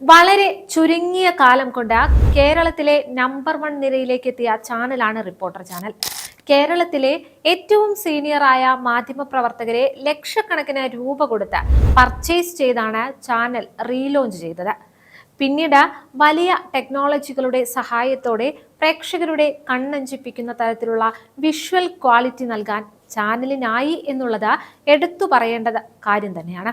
വളരെ ചുരുങ്ങിയ കാലം കൊണ്ട് കേരളത്തിലെ നമ്പർ വൺ നിരയിലേക്ക് എത്തിയ ചാനലാണ് റിപ്പോർട്ടർ ചാനൽ. കേരളത്തിലെ ഏറ്റവും സീനിയറായ മാധ്യമ പ്രവർത്തകരെ ലക്ഷക്കണക്കിന് രൂപ കൊടുത്ത് പർച്ചേസ് ചെയ്താണ് ചാനൽ റീലോഞ്ച് ചെയ്തത്. പിന്നീട് വലിയ ടെക്നോളജികളുടെ സഹായത്തോടെ പ്രേക്ഷകരുടെ കണ്ണഞ്ചിപ്പിക്കുന്ന തരത്തിലുള്ള വിഷ്വൽ ക്വാളിറ്റി നൽകാൻ ചാനലിനായി എന്നുള്ളത് എടുത്തു പറയേണ്ടത് കാര്യം തന്നെയാണ്.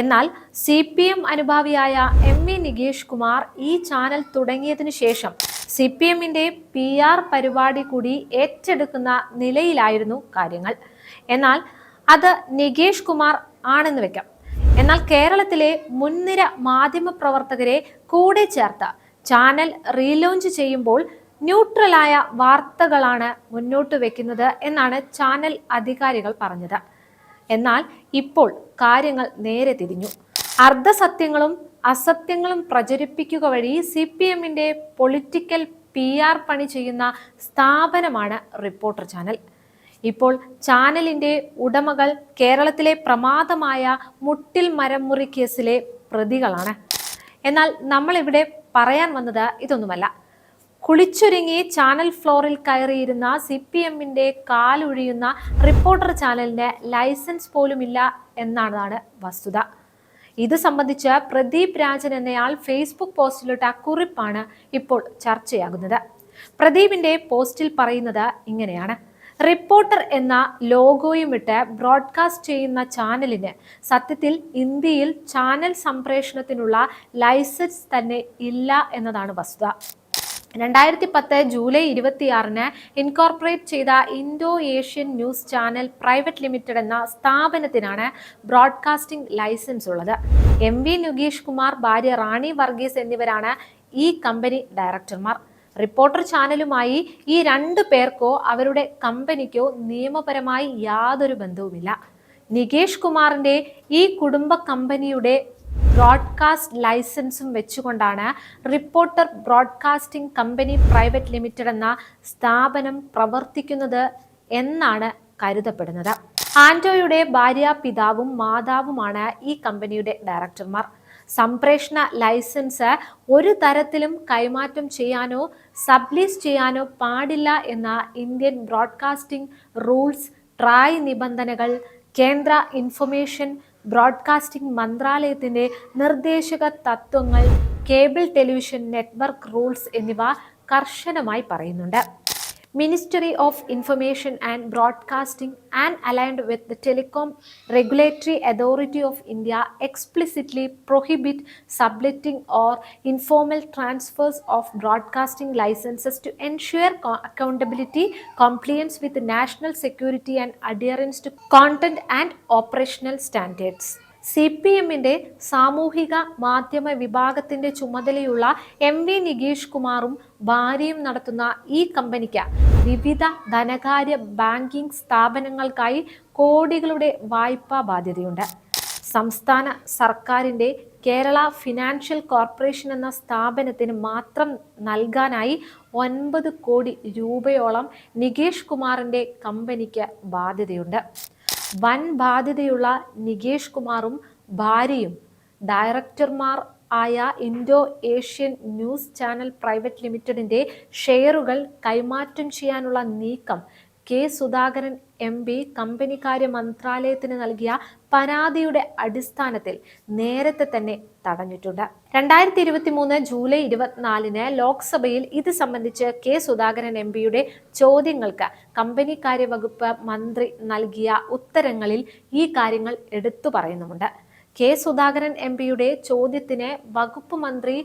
എന്നാൽ സി പി എം അനുഭാവിയായ എം വി നികേഷ് കുമാർ ഈ ചാനൽ തുടങ്ങിയതിനു ശേഷം സി പി എമ്മിന്റെ പി ആർ പരിപാടി കൂടി ഏറ്റെടുക്കുന്ന നിലയിലായിരുന്നു കാര്യങ്ങൾ. എന്നാൽ അത് നികേഷ് കുമാർ ആണെന്ന് വെക്കാം. എന്നാൽ കേരളത്തിലെ മുൻനിര മാധ്യമ പ്രവർത്തകരെ കൂടെ ചേർത്ത് ചാനൽ റീലോഞ്ച് ചെയ്യുമ്പോൾ ന്യൂട്രലായ വാർത്തകളാണ് മുന്നോട്ട് വെക്കുന്നത് എന്നാണ് ചാനൽ അധികാരികൾ പറഞ്ഞത്. എന്നാൽ ഇപ്പോൾ കാര്യങ്ങൾ നേരെ തിരിഞ്ഞു. അർദ്ധസത്യങ്ങളും അസത്യങ്ങളും പ്രചരിപ്പിക്കുക വഴി സി പി എമ്മിന്റെ പൊളിറ്റിക്കൽ പി ആർ പണി ചെയ്യുന്ന സ്ഥാപനമാണ് റിപ്പോർട്ടർ ചാനൽ. ഇപ്പോൾ ചാനലിന്റെ ഉടമകൾ കേരളത്തിലെ പ്രമാദമായ മുട്ടിൽ മരമുറി കേസിലെ പ്രതികളാണ്. എന്നാൽ നമ്മളിവിടെ പറയാൻ വന്നത് ഇതൊന്നുമല്ല. കുളിച്ചൊരുങ്ങി ചാനൽ ഫ്ലോറിൽ കയറിയിരുന്ന സി പി എമ്മിന്റെ കാലൊഴിയുന്ന റിപ്പോർട്ടർ ചാനലിന് ലൈസൻസ് പോലുമില്ല എന്നാണ് വസ്തുത. ഇത് സംബന്ധിച്ച് പ്രദീപ് രാജൻ എന്നയാൾ ഫേസ്ബുക്ക് പോസ്റ്റിലിട്ട കുറിപ്പാണ് ഇപ്പോൾ ചർച്ചയാകുന്നത്. പ്രദീപിന്റെ പോസ്റ്റിൽ പറയുന്നത് ഇങ്ങനെയാണ്. റിപ്പോർട്ടർ എന്ന ലോഗോയും ഇട്ട് ബ്രോഡ്കാസ്റ്റ് ചെയ്യുന്ന ചാനലിന് സത്യത്തിൽ ഇന്ത്യയിൽ ചാനൽ സംപ്രേഷണത്തിനുള്ള ലൈസൻസ് തന്നെ ഇല്ല എന്നതാണ് വസ്തുത. രണ്ടായിരത്തി പത്ത് ജൂലൈ ഇരുപത്തിയാറിന് ഇൻകോർപ്പറേറ്റ് ചെയ്ത Indo Asian news channel private limited എന്ന സ്ഥാപനത്തിനാണ് ബ്രോഡ്കാസ്റ്റിംഗ് ലൈസൻസ് ഉള്ളത്. എം വി നുഗേഷ് കുമാർ ഭാര്യ റാണി വർഗീസ് എന്നിവരാണ് ഈ കമ്പനി ഡയറക്ടർമാർ. റിപ്പോർട്ടർ ചാനലുമായി ഈ രണ്ടു പേർക്കോ അവരുടെ കമ്പനിക്കോ നിയമപരമായി യാതൊരു ബന്ധവുമില്ല. നികേഷ് കുമാറിന്റെ ഈ കുടുംബ കമ്പനിയുടെ ബ്രോഡ്കാസ്റ്റ് ലൈസൻസും വെച്ചുകൊണ്ടാണ് Reporter broadcasting company private limited എന്ന സ്ഥാപനം പ്രവർത്തിക്കുന്നത് എന്നാണ് കരുതപ്പെടുന്നത്. ആൻഡോയുടെ ഭാര്യ പിതാവും മാതാവുമാണ് ഈ കമ്പനിയുടെ ഡയറക്ടർമാർ. സംപ്രേഷണ ലൈസൻസ് ഒരു തരത്തിലും കൈമാറ്റം ചെയ്യാനോ സബ്ലീസ് ചെയ്യാനോ പാടില്ല എന്ന ഇന്ത്യൻ ബ്രോഡ്കാസ്റ്റിംഗ് റൂൾസ് ട്രായ് നിബന്ധനകൾ കേന്ദ്ര ഇൻഫർമേഷൻ ബ്രോഡ്കാസ്റ്റിംഗ് മന്ത്രാലയത്തിന്റെ നിർദ്ദേശക തത്വങ്ങൾ കേബിൾ ടെലിവിഷൻ നെറ്റ്വർക്ക് റൂൾസ് എന്നിവ കർശനമായി പറയുന്നുണ്ട്. Ministry of Information and Broadcasting and aligned with the Telecom Regulatory Authority of India explicitly prohibit subletting or informal transfers of broadcasting licenses to ensure co- accountability, compliance with national security and adherence to content and operational standards. C P എമ്മിന്റെ സാമൂഹിക മാധ്യമ വിഭാഗത്തിന്റെ ചുമതലയുള്ള M V Nikesh കുമാറും ഭാര്യയും നടത്തുന്ന ഈ കമ്പനിക്ക് വിവിധ ധനകാര്യ ബാങ്കിംഗ് സ്ഥാപനങ്ങൾക്കായി കോടികളുടെ വായ്പാ ബാധ്യതയുണ്ട്. സംസ്ഥാന സർക്കാരിന്റെ കേരള ഫിനാൻഷ്യൽ കോർപ്പറേഷൻ എന്ന സ്ഥാപനത്തിന് മാത്രം നൽകാനായി ഒൻപത് കോടി രൂപയോളം നികേഷ് കുമാറിന്റെ കമ്പനിക്ക് ബാധ്യതയുണ്ട്. വൻ ബാധ്യതയുള്ള നികേഷ് കുമാറും ഭാര്യയും. ഡയറക്ടർമാർ ആയ Indo Asian news channel private ലിമിറ്റഡിന്റെ ഷെയറുകൾ കൈമാറ്റം ചെയ്യാനുള്ള നീക്കം കെ സുധാകരൻ എം പി കമ്പനിക്കാര്യ മന്ത്രാലയത്തിന് നൽകിയ പരാതിയുടെ അടിസ്ഥാനത്തിൽ നേരത്തെ തന്നെ തടഞ്ഞിട്ടുണ്ട്. രണ്ടായിരത്തി ഇരുപത്തി മൂന്ന് ജൂലൈ ഇരുപത്തിനാലിന് ലോക്സഭയിൽ ഇത് സംബന്ധിച്ച് കെ സുധാകരൻ എം പിയുടെ ചോദ്യങ്ങൾക്ക് കമ്പനിക്കാര്യ വകുപ്പ് മന്ത്രി നൽകിയ ഉത്തരങ്ങളിൽ ഈ കാര്യങ്ങൾ എടുത്തു പറയുന്നുമുണ്ട്. കെ സുധാകരൻ എം പിയുടെ ചോദ്യത്തിന് വകുപ്പ് മന്ത്രി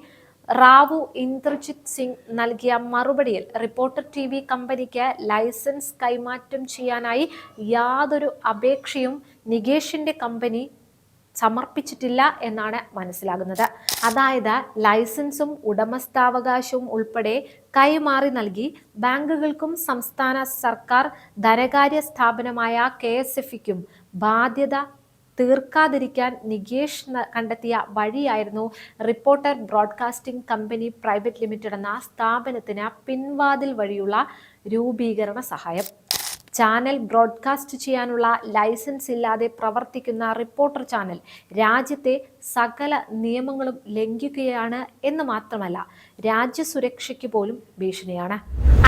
റാവു ഇന്ദ്രജിത് സിംഗ് നൽകിയ മറുപടിയിൽ റിപ്പോർട്ടർ ടി വി കമ്പനിക്ക് ലൈസൻസ് കൈമാറ്റം ചെയ്യാനായി യാതൊരു അപേക്ഷയും നികേഷിന്റെ കമ്പനി സമർപ്പിച്ചിട്ടില്ല എന്നാണ് മനസ്സിലാകുന്നത്. അതായത് ലൈസൻസും ഉടമസ്ഥാവകാശവും ഉൾപ്പെടെ കൈമാറി നൽകി ബാങ്കുകൾക്കും സംസ്ഥാന സർക്കാർ ധനകാര്യ സ്ഥാപനമായ കെ എസ് എഫിക്കും ബാധ്യത തീർക്കാതിരിക്കാൻ നികേഷ് കണ്ടെത്തിയ വഴിയായിരുന്നു Reporter broadcasting company private limited എന്ന സ്ഥാപനത്തിന് പിൻവാതിൽ വഴിയുള്ള രൂപീകരണ സഹായം. ചാനൽ ബ്രോഡ്കാസ്റ്റ് ചെയ്യാനുള്ള ലൈസൻസ് ഇല്ലാതെ പ്രവർത്തിക്കുന്ന റിപ്പോർട്ടർ ചാനൽ രാജ്യത്തെ സകല നിയമങ്ങളും ലംഘിക്കുകയാണ് എന്ന് മാത്രമല്ല രാജ്യസുരക്ഷയ്ക്ക് പോലും ഭീഷണിയാണ്.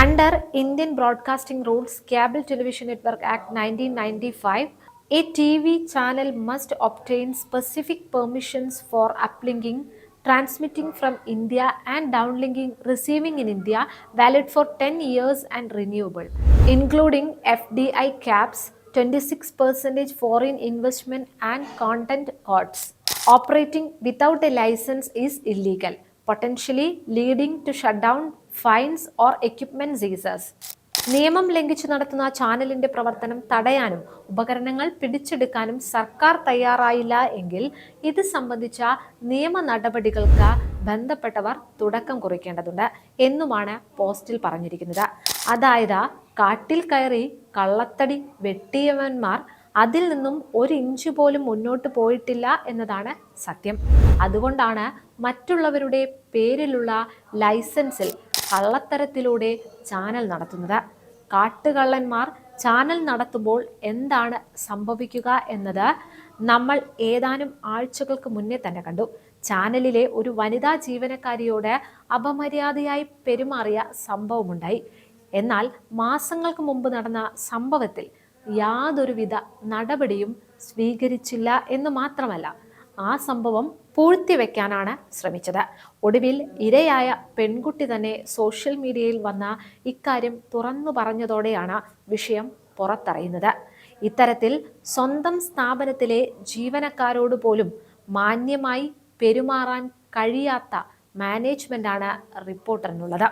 Under Indian broadcasting rules cable television network act nineteen ninety five A TV channel must obtain specific permissions for uplinking, transmitting from India, and downlinking receiving in India valid for 10 years and renewable, including FDI caps, 26% foreign investment, and content codes. Operating without a license is illegal, potentially leading to shutdown, fines, or equipment seizures. നിയമം ലംഘിച്ചു നടത്തുന്ന ചാനലിന്റെ പ്രവർത്തനം തടയാനും ഉപകരണങ്ങൾ പിടിച്ചെടുക്കാനും സർക്കാർ തയ്യാറായില്ല എങ്കിൽ ഇത് സംബന്ധിച്ച നിയമ നടപടികൾക്ക് ബന്ധപ്പെട്ടവർ തുടക്കം കുറിക്കേണ്ടതുണ്ട് എന്നുമാണ് പോസ്റ്റിൽ പറഞ്ഞിരിക്കുന്നത്. അതായത് കാട്ടിൽ കയറി കള്ളത്തടി വെട്ടിയവന്മാർ അതിൽ നിന്നും ഒരു ഇഞ്ച് പോലും മുന്നോട്ട് പോയിട്ടില്ല എന്നതാണ് സത്യം. അതുകൊണ്ടാണ് മറ്റുള്ളവരുടെ പേരിലുള്ള ലൈസൻസിൽ കള്ളത്തരത്തിലൂടെ ചാനൽ നടത്തുന്നത്. കാട്ടുകള്ളന്മാർ ചാനൽ നടത്തുമ്പോൾ എന്താണ് സംഭവിക്കുക എന്നത് നമ്മൾ ഏതാനും ആഴ്ചകൾക്ക് മുന്നേ തന്നെ കണ്ടു. ചാനലിലെ ഒരു വനിതാ ജീവനക്കാരിയോട് അപമര്യാദയായി പെരുമാറിയ സംഭവമുണ്ടായി. എന്നാൽ മാസങ്ങൾക്ക് മുമ്പ് നടന്ന സംഭവത്തിൽ യാതൊരുവിധ നടപടിയും സ്വീകരിച്ചില്ല എന്ന് മാത്രമല്ല ആ സംഭവം പൂഴ്ത്തിവെക്കാനാണ് ശ്രമിച്ചത്. ഒടുവിൽ ഇരയായ പെൺകുട്ടി തന്നെ സോഷ്യൽ മീഡിയയിൽ വന്ന ഇക്കാര്യം തുറന്നു പറഞ്ഞതോടെയാണ് വിഷയം പുറത്തറിയുന്നത്. ഇത്തരത്തിൽ സ്വന്തം സ്ഥാപനത്തിലെ ജീവനക്കാരോട് പോലും മാന്യമായി പെരുമാറാൻ കഴിയാത്ത മാനേജ്മെന്റാണ് റിപ്പോർട്ടറിനുള്ളത്.